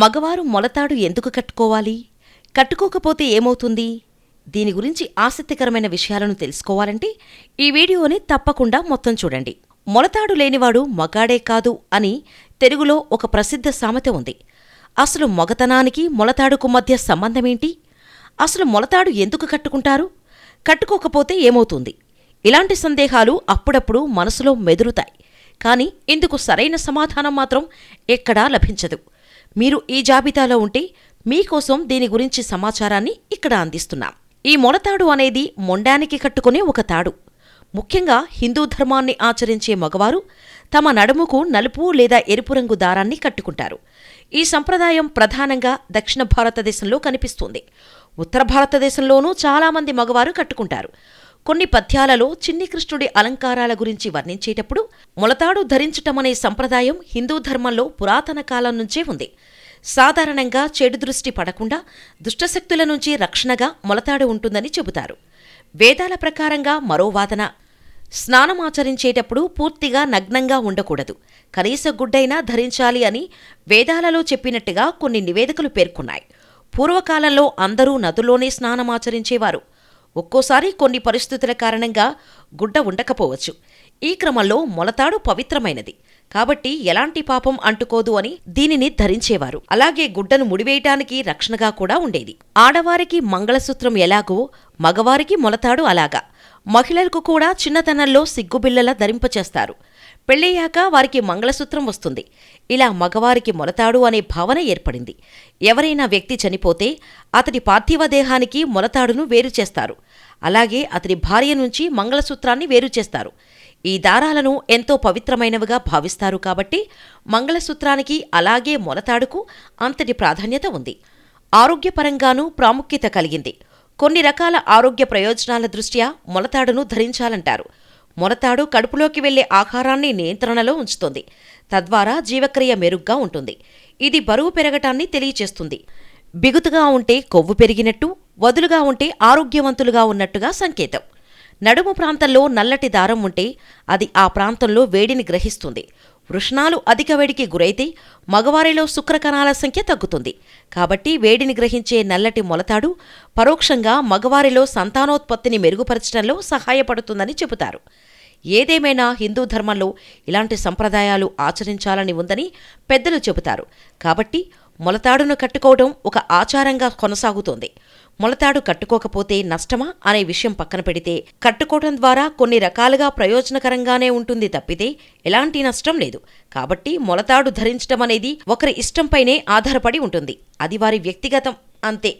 మగవారు మొలతాడు ఎందుకు కట్టుకోవాలి? కట్టుకోకపోతే ఏమవుతుంది? దీని గురించి ఆసక్తికరమైన విషయాలను తెలుసుకోవాలంటే ఈ వీడియోని తప్పకుండా మొత్తం చూడండి. మొలతాడు లేనివాడు మగాడే కాదు అని తెలుగులో ఒక ప్రసిద్ధ సామెత ఉంది. అసలు మొగతనానికి మొలతాడుకు మధ్య సంబంధమేంటి? అసలు మొలతాడు ఎందుకు కట్టుకుంటారు? కట్టుకోకపోతే ఏమవుతుంది? ఇలాంటి సందేహాలు అప్పుడప్పుడు మనసులో మెదులుతాయి కానీ ఇందుకు సరైన సమాధానం మాత్రం ఎక్కడా లభించదు. మీరు ఈ జాబితాలో ఉంటే మీకోసం దీని గురించి సమాచారాన్ని ఇక్కడ అందిస్తున్నాం. ఈ మొలతాడు అనేది మొండానికి కట్టుకునే ఒక తాడు. ముఖ్యంగా హిందూ ధర్మాన్ని ఆచరించే మగవారు తమ నడుముకు నలుపు లేదా ఎరుపు రంగు దారాన్ని కట్టుకుంటారు. ఈ సంప్రదాయం ప్రధానంగా దక్షిణ భారతదేశంలో కనిపిస్తుంది. ఉత్తర భారతదేశంలోనూ చాలామంది మగవారు కట్టుకుంటారు. కొన్ని పద్యాలలో చిన్ని కృష్ణుడి అలంకారాల గురించి వర్ణించేటప్పుడు మొలతాడు ధరించటమనే సంప్రదాయం హిందూ ధర్మంలో పురాతన కాలం నుంచే ఉంది. సాధారణంగా చెడు దృష్టి పడకుండా దుష్టశక్తుల నుంచి రక్షణగా మొలతాడు ఉంటుందని చెబుతారు. వేదాల ప్రకారంగా మరో వాదన స్నానమాచరించేటప్పుడు పూర్తిగా నగ్నంగా ఉండకూడదు. కనీస గుడ్డైనా ధరించాలి అని వేదాలలో చెప్పినట్టుగా కొన్ని నివేదికలు పేర్కొన్నాయి. పూర్వకాలంలో అందరూ నదులోనే స్నానమాచరించేవారు ఒక్కోసారి కొన్ని పరిస్థితుల కారణంగా గుడ్డ ఉండకపోవచ్చు. ఈ క్రమంలో మొలతాడు పవిత్రమైనది. కాబట్టి ఎలాంటి పాపం అంటుకోదు అని దీనిని ధరించేవారు. అలాగే గుడ్డను ముడివేయటానికి రక్షణగా కూడా ఉండేది. ఆడవారికి మంగళసూత్రం ఎలాగో మగవారికి మొలతాడు అలాగా. మహిళలకు కూడా చిన్నతనంలో సిగ్గుబిళ్ళల ధరింపచేస్తారు. పెళ్ళయ్యాక వారికి మంగళసూత్రం వస్తుంది. ఇలా మగవారికి మొలతాడు అనే భావన ఏర్పడింది. ఎవరైనా వ్యక్తి చనిపోతే అతడి పార్థివ దేహానికి మొలతాడును వేరు చేస్తారు. అలాగే అతని భార్య నుంచి మంగళసూత్రాన్ని వేరు చేస్తారు. ఈ దారాలను ఎంతో పవిత్రమైనవిగా భావిస్తారు కాబట్టి మంగళసూత్రానికి అలాగే మొలతాడుకు అంతటి ప్రాధాన్యత ఉంది. ఆరోగ్యపరంగానూ ప్రాముఖ్యత కలిగింది. కొన్ని రకాల ఆరోగ్య ప్రయోజనాల దృష్ట్యా మొలతాడును ధరించాలంటారు. మొలతాడు కడుపులోకి వెళ్ళే ఆహారాన్ని నియంత్రణలో ఉంచుతుంది. తద్వారా జీవక్రియ మెరుగ్గా ఉంటుంది. ఇది బరువు పెరగటాన్ని తెలియచేస్తుంది. బిగుతుగా ఉంటే కొవ్వు పెరిగినట్టు వదులుగా ఉంటే ఆరోగ్యవంతులుగా ఉన్నట్టుగా సంకేతం. నడుము ప్రాంతంలో నల్లటి దారం ఉంటే అది ఆ ప్రాంతంలో వేడిని గ్రహిస్తుంది. వృషణాలు అధిక వేడికి గురైతే మగవారిలో శుక్రకణాల సంఖ్య తగ్గుతుంది. కాబట్టి వేడిని గ్రహించే నల్లటి మొలతాడు పరోక్షంగా మగవారిలో సంతానోత్పత్తిని మెరుగుపరచడంలో సహాయపడుతుందని చెబుతారు. ఏదేమైనా హిందూ ధర్మంలో ఇలాంటి సంప్రదాయాలు ఆచరించాలని ఉందని పెద్దలు చెబుతారు. కాబట్టి మొలతాడును కట్టుకోవడం ఒక ఆచారంగా కొనసాగుతోంది. మొలతాడు కట్టుకోకపోతే నష్టమా అనే విషయం పక్కన పెడితే కట్టుకోవడం ద్వారా కొన్ని రకాలుగా ప్రయోజనకరంగానే ఉంటుంది తప్పితే ఎలాంటి నష్టం లేదు. కాబట్టి మొలతాడు ధరించడం అనేది ఒకరి ఇష్టంపైనే ఆధారపడి ఉంటుంది. అది వారి వ్యక్తిగతం అంతే.